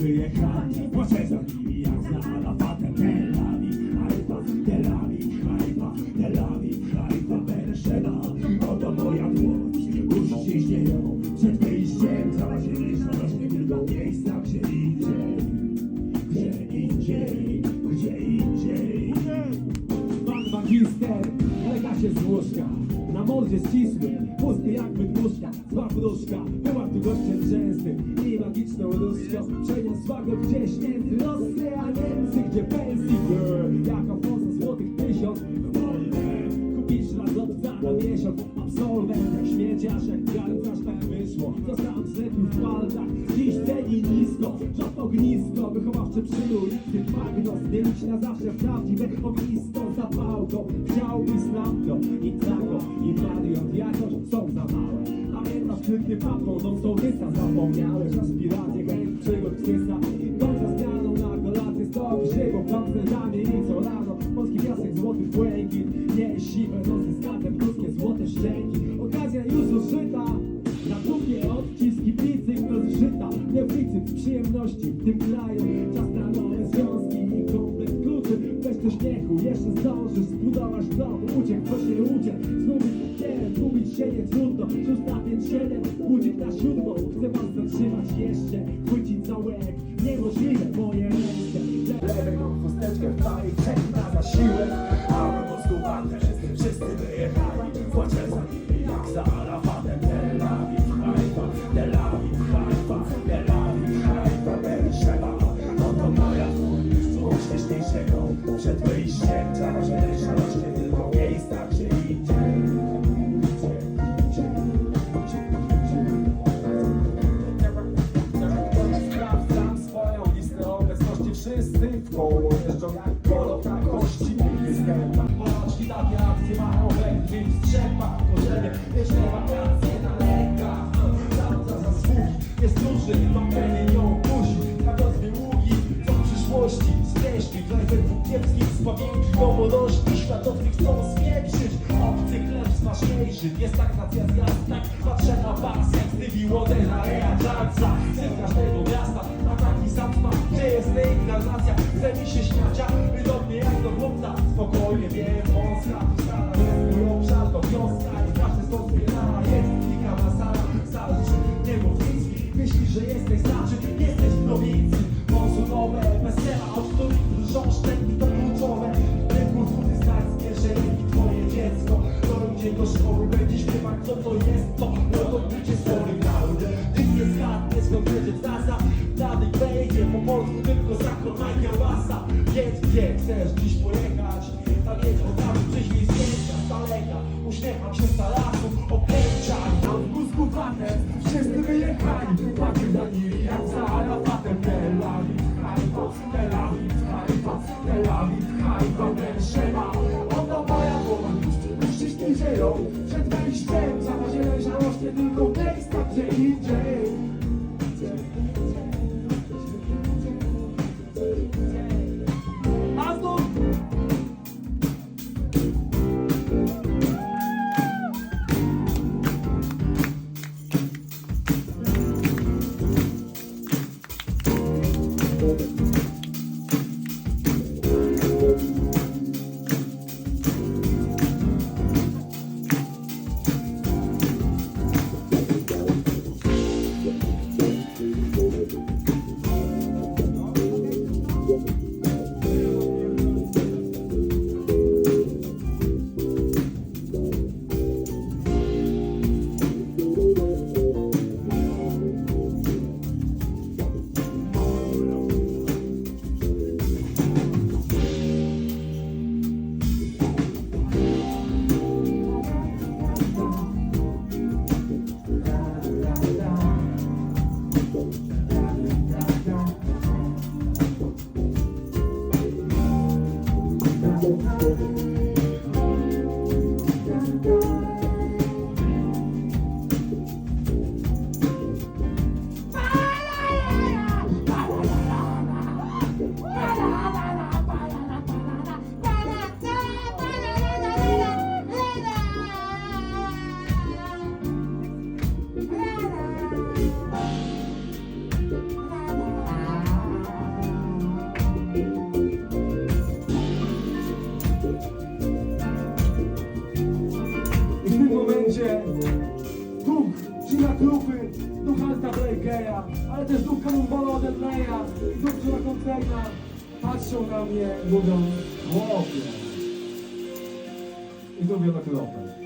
wyjechali. Płaczę za nimi jak za Arafatem Tel Awiv, Haifa, Tel Awiv, Haifa, Tel Awiv, Haifa, Berszeba Oto moja dłoń, uszy się śnieją Przed wyjściem cała ziemia rośnie tylko w miejscach gdzie indziej Gdzie indziej, gdzie indziej? Pan magister lega się z łóżka Na mordzie ścisły, pusty jak wydmuszka Zła wróżka, była tu gościem częstym I magiczną różdżką Przeniosła go gdzieś między Rosję a Niemcy Gdzie pensji girl, jako fonsa złotych tysiąc kupisz razowca na miesiąc. Absolwent jak śmieciarz, jak wyszło Zostałem zlepił w palcach, dziś ceni nisko. Czop ognisko, wychowawcze przyulicy Bagno, zmienić na zawsze prawdziwe ognistą zapałką Chciałbyś znam to i tako i wariant jakoś są za małe. Pamiętasz tylko papą, tą sołtysa Zapomniałeś aspiracje, chęć przygód psysa Dom za zmianą na kolację Stop żywo, koncertami i co rano. Polski piasek, złoty błękit Nie siwe nosy z katem, Deficyt przyjemności tym kraju Czas na nowe związki i komplet kluczy. Weź do śmiechu, jeszcze zdążysz. Zbudować dom Uciek, co się uciek, zgubić nie Zgubić się nie trudno, szósta, pięć, siedem Budzik na siódmą, chcę was zatrzymać jeszcze Chwycić za łeb, niemożliwe moje ręce. Lewej mam chusteczkę, w prawej trzech na zasiłek. A my poskuwane, wszyscy wyjechali Skreśli Glejber dwóch kiepskich Spawienki domorośli Światownych chcą spieprzyć. Obcy chleb smaczniejszy Jest stagnacja zjazd Tak patrzę na was Jak Wonder na Rea Charlesa chcesz dziś pojechać? Tam jedź od razu przyślij zdjęcia z daleka. Uśmiecham się z talasu Okręciaj Mam w mózgu watem Wszyscy wyjechali. Za nimi jak za Arafatem. Tel Awiv, Haifa, Tel Awiv, Haifa, Tel Awiv, Haifa, Berszeba Oto moja dłoń Uściśnij ją Przed wejściem Cała zieleń rośnie tylko miejscach gdzie indziej Ale też duch Cannonballa od Edleya i duch Johna Coltrane'a patrzą na mnie, mówią, chłopie. I to na kropę.